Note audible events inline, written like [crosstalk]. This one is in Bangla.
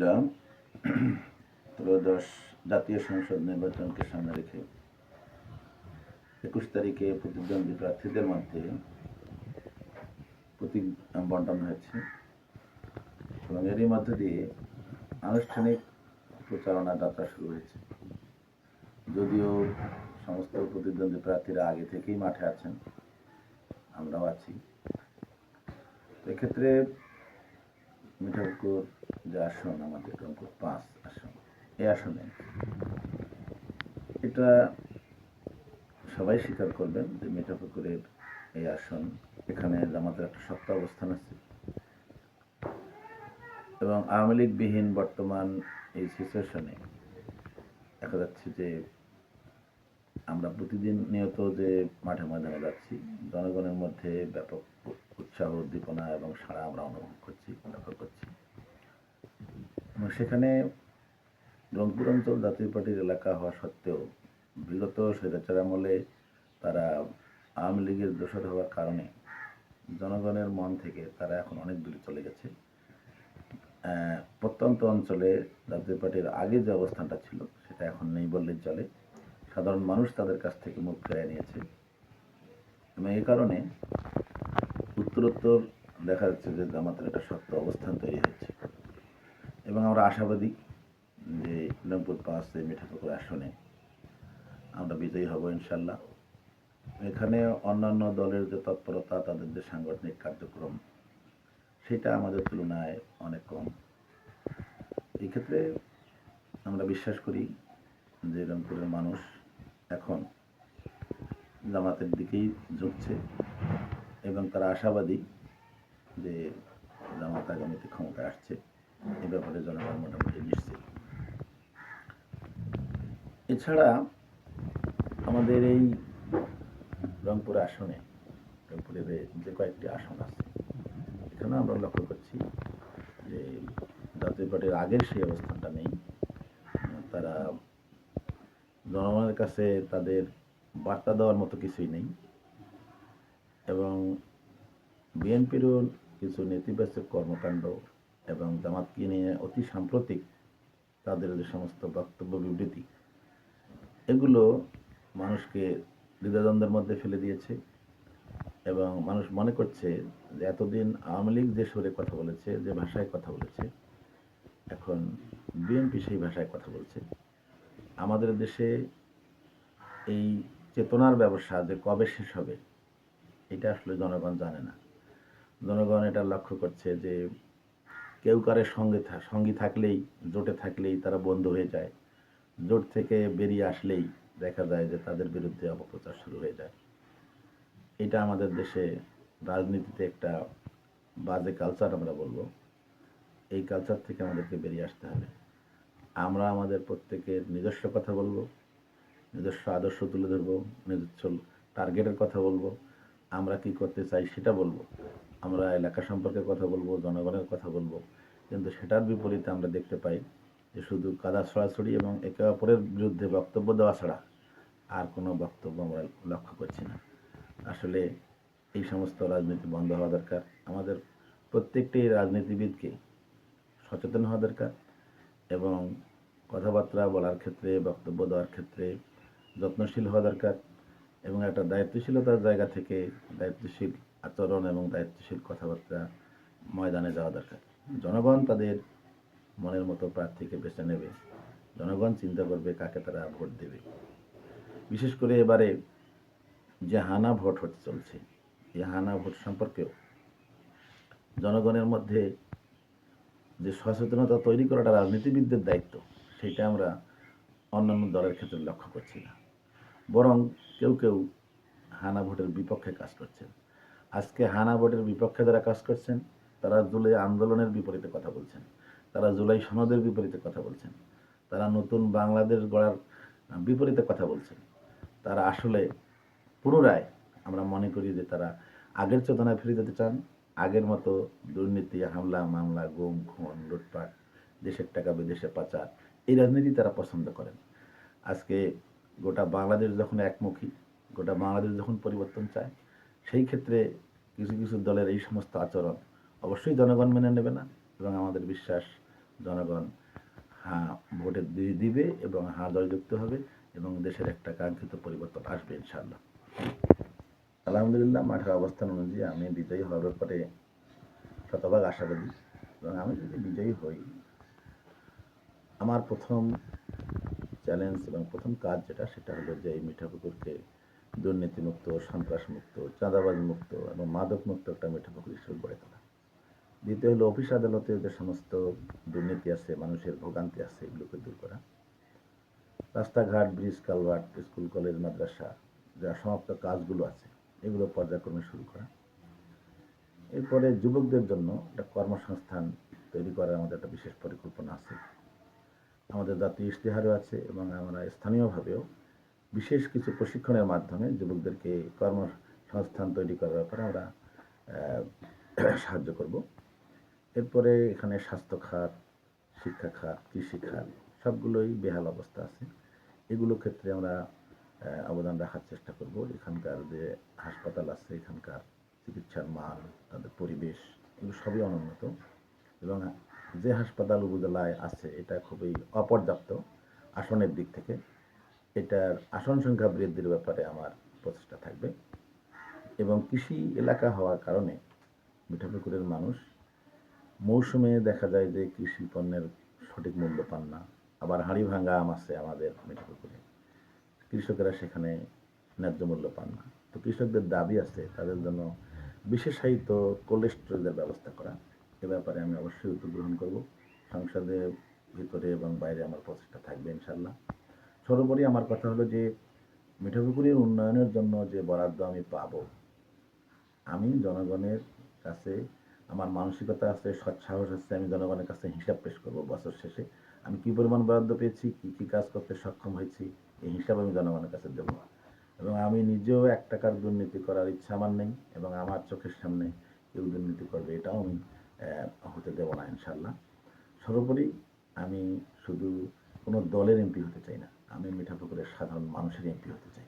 আলহামদুলিল্লাহ ত্রয়োদশ জাতীয় সংসদ নির্বাচনকে সামনে রেখে একুশ তারিখে প্রতিদ্বন্দ্বী প্রার্থীদের মধ্যে প্রতীক বন্টন হয়েছে এবং এরই মধ্যে দিয়ে আনুষ্ঠানিক প্রচারণা যাত্রা শুরু হয়েছে। যদিও সমস্ত প্রতিদ্বন্দ্বী প্রার্থীরা আগে থেকেই মাঠে আছেন, আমরাও আছি। এক্ষেত্রে মিঠাপুকুর যে আসন, আমাদের রংপুর পাঁচ আসন, এই আসনে এটা সবাই স্বীকার করবেন যে মিঠাপুকুরের এই আসন, এখানে জামাতের একটা শক্ত অবস্থান আছে। এবং আওয়ামী লীগবিহীন বর্তমান এই সিচুয়েশনে দেখা যাচ্ছে যে আমরা প্রতিদিন নিয়ত যে মাঠে ময়দানে যাচ্ছি, জনগণের মধ্যে ব্যাপক উৎসাহ, উদ্দীপনা এবং সাড়া আমরা অনুভব করছি লক্ষ্য সেখানে রংপুর অঞ্চল জাতীয় পার্টির এলাকা হওয়া সত্ত্বেও বিগত স্বৈরাচার আমলে তারা আওয়ামী লীগের দোষর হওয়ার কারণে জনগণের মন থেকে তারা এখন অনেক দূরে চলে গেছে। প্রত্যন্ত অঞ্চলে জাতীয় পার্টির আগে যে অবস্থানটা ছিল সেটা এখন নেই বললেই চলে। সাধারণ মানুষ তাদের কাছ থেকে মুখ ফিরিয়ে নিয়েছে। এবং এই কারণে উত্তরোত্তর দেখা যাচ্ছে যে জামাতের একটা শক্ত অবস্থান তৈরি হয়েছে এবং আমরা আশাবাদী যে ইলামপুর পাঁচ এই মিঠাপুকুর আসনে আমরা বিজয়ী হব ইনশাল্লাহ। এখানে অন্যান্য দলের যে তৎপরতা, তাদের যে সাংগঠনিক কার্যক্রম, সেটা আমাদের তুলনায় অনেক কম। এক্ষেত্রে আমরা বিশ্বাস করি যে রংপুরের মানুষ এখন জামাতের দিকেই ঝুঁকছে এবং তারা আশাবাদী যে জামাত আগামীতে ক্ষমতায় আসছে। এ ব্যাপারে জনগণ মোটামুটি নিশ্চিত। এছাড়া আমাদের এই রংপুর আসনে, রংপুরের যে কয়েকটি আসন আছে এখানে আমরা লক্ষ্য করছি যে জাতীয় পার্টির আগের সেই অবস্থানটা নেই। তারা জনগণের কাছে তাদের বার্তা দেওয়ার মতো কিছুই নেই। এবং বিএনপিরও কিছু নেতিবাচক কর্মকাণ্ড এবং জামাতকে নিয়ে অতি সাম্প্রতিক তাদের যে সমস্ত বক্তব্য, বিবৃতি, এগুলো মানুষকে দ্বিধাদ্বন্দ্বের মধ্যে ফেলে দিয়েছে এবং মানুষ মনে করছে যে এতদিন আওয়ামী লীগ যে সুরে কথা বলেছে, যে ভাষায় কথা বলেছে, এখন বিএনপি সেই ভাষায় কথা বলছে। আমাদের দেশে এই চেতনার ব্যবসা যে কবে শেষ হবে, এটা আসলে জনগণ জানে না। জনগণ এটা লক্ষ্য করছে যে কেউ কারের সঙ্গে সঙ্গী থাকলেই, জোটে থাকলেই তারা বন্ধ হয়ে যায়। জোট থেকে বেরিয়ে আসলেই দেখা যায় যে তাদের বিরুদ্ধে অপপ্রচার শুরু হয়ে যায়। এটা আমাদের দেশে রাজনীতিতে একটা বাজে কালচার আমরা বলব। এই কালচার থেকে আমাদেরকে বেরিয়ে আসতে হবে। আমরা আমাদের প্রত্যেকের নিজস্ব কথা বলব, নিজস্ব আদর্শ তুলে ধরবো, নিজস্ব টার্গেটের কথা বলব। আমরা কি করতে চাই সেটা বলব। আমরা এলাকা সম্পর্কে কথা বলব, জনগণের কথা বলব। কিন্তু সেটার বিপরীতে আমরা দেখতে পাই যে শুধু কাদা ছড়াছড়ি এবং একে অপরের বিরুদ্ধে বক্তব্য দেওয়া ছাড়া আর কোনো বক্তব্য আমরা লক্ষ্য করছি না। আসলে এই সমস্ত রাজনীতি বন্ধ হওয়া দরকার। আমাদের প্রত্যেকটি রাজনীতিবিদকে সচেতন হওয়া দরকার এবং কথাবার্তা বলার ক্ষেত্রে, বক্তব্য দেওয়ার ক্ষেত্রে যত্নশীল হওয়া দরকার এবং একটা দায়িত্বশীলতার জায়গা থেকে দায়িত্বশীল আচরণ এবং দায়িত্বশীল কথাবার্তা ময়দানে যাওয়া দরকার। জনগণ তাদের মনের মতো প্রার্থীকে বেছে নেবে। জনগণ চিন্তা করবে কাকে তারা ভোট দেবে। বিশেষ করে এবারে যে হানা ভোট হতে চলছে এই হানা ভোট সম্পর্কেও জনগণের মধ্যে যে সচেতনতা তৈরি করাটা রাজনীতিবিদদের দায়িত্ব, সেটা আমরা অন্যান্য দলের ক্ষেত্রে লক্ষ্য করছি না। বরং কেউ কেউ হানা ভোটের বিপক্ষে কাজ করছেন। আজকে হানা বোর্ডের বিপক্ষে যারা কাজ করছেন, তারা জুলাই আন্দোলনের বিপরীতে কথা বলছেন, তারা জুলাই সনদের বিপরীতে কথা বলছেন, তারা নতুন বাংলাদেশ গড়ার বিপরীতে কথা বলছেন। তারা আসলে পুনরায় আমরা মনে করি যে তারা আগের চেতনায় ফিরে যেতে চান। আগের মতো দুর্নীতি, হামলা, মামলা, গুম, খুন, লুটপাট, দেশের টাকা, বিদেশে পাচার, এই রাজনীতি তারা পছন্দ করেন। আজকে গোটা বাংলাদেশ যখন একমুখী, গোটা বাংলাদেশ যখন পরিবর্তন চায় সেই ক্ষেত্রে কিছু কিছু দলের এই সমস্ত আচরণ অবশ্যই জনগণ মেনে নেবে না এবং আমাদের বিশ্বাস জনগণ হ্যাঁ ভোটে দিবে এবং হ্যাঁ জয়যুক্ত হবে এবং দেশের একটা কাঙ্ক্ষিত পরিবর্তন আসবে ইনশাল্লাহ আলহামদুলিল্লাহ, মাঠের অবস্থান অনুযায়ী আমি বিজয়ী হওয়ার ব্যাপারে শতভাগ আশাবাদী এবং আমি যদি বিজয়ী হই, আমার প্রথম চ্যালেঞ্জ এবং প্রথম কাজ যেটা সেটা হলো যে এই মিঠাপুকুরকে দুর্নীতিমুক্ত, সন্ত্রাসমুক্ত চাঁদাবাজ মুক্ত এবং মাদক মুক্ত একটা হিসেবে গড়ে তোলা। দ্বিতীয় হলো অফিস আদালতে যে সমস্ত দুর্নীতি আছে, মানুষের ভোগান্তি আছে, এগুলোকে দূর করা। রাস্তাঘাট, ব্রিজ, কালভার্ট, স্কুল, কলেজ, মাদ্রাসা, যা সমাপ্ত কাজগুলো আছে, এগুলো পর্যায়ক্রমে শুরু করা। এরপরে যুবকদের জন্য একটা কর্মসংস্থান তৈরি করার আমাদের একটা বিশেষ পরিকল্পনা আছে। আমাদের জাতীয় ইশতেহারও আছে এবং আমরা স্থানীয়ভাবেও বিশেষ কিছু প্রশিক্ষণের মাধ্যমে যুবকদেরকে কর্মসংস্থান তৈরি করার ব্যাপারে আমরা [clears throat] সাহায্য করব। এরপরে এখানে স্বাস্থ্য খাত, শিক্ষা খাত, কৃষি খাত, সবগুলোই বেহাল অবস্থা আছে। এগুলো ক্ষেত্রে আমরা অবদান রাখার চেষ্টা করব। এখানকার যে হাসপাতাল আছে, এখানকার চিকিৎসার মান, তাদের পরিবেশ, এগুলো সবই অনুন্নত। এবং যে হাসপাতাল উপজেলায় আছে, এটা খুবই অপর্যাপ্ত আসনের দিক থেকে। এটার আসন সংখ্যা বৃদ্ধির ব্যাপারে আমার প্রচেষ্টা থাকবে। এবং কৃষি এলাকা হওয়ার কারণে মিঠাপুকুরের মানুষ মৌসুমে দেখা যায় যে কৃষি পণ্যের সঠিক মূল্য পান না। আবার হাঁড়ি ভাঙ্গা আম আছে আমাদের মিঠাপুকুরে। কৃষকেরা সেখানে ন্যায্য মূল্য পান না। তো কৃষকদের দাবি আছে তাদের জন্য বিশেষায়িত কোল্ড ব্যবস্থা করা। এ ব্যাপারে আমি অবশ্যই উদ্যোগ গ্রহণ করব। সংসদের ভিতরে এবং বাইরে আমার প্রচেষ্টা থাকবে ইনশাল্লাহ সর্বোপরি আমার কথা হলো যে মিঠাপুকুরের উন্নয়নের জন্য যে বরাদ্দ আমি পাব, আমি জনগণের কাছে, আমার মানসিকতা আছে, সৎসাহস আছে, আমি জনগণের কাছে হিসাব পেশ করব বছর শেষে। আমি কি পরিমাণ বরাদ্দ পেয়েছি, কি কি কাজ করতে সক্ষম হয়েছি, এই হিসাব আমি জনগণের কাছে দেবো এবং আমি নিজেও এক টাকার দুর্নীতি করার ইচ্ছা আমার নেই এবং আমার চোখের সামনে কেউ দুর্নীতি করবে এটাও আমি হতে দেবো না ইনশাল্লাহ সর্বোপরি আমি শুধু কোনো দলের এমপি হতে চাই না। আমি মিঠাপুকুরের সাধারণ মানুষের এমপি হতে চাই।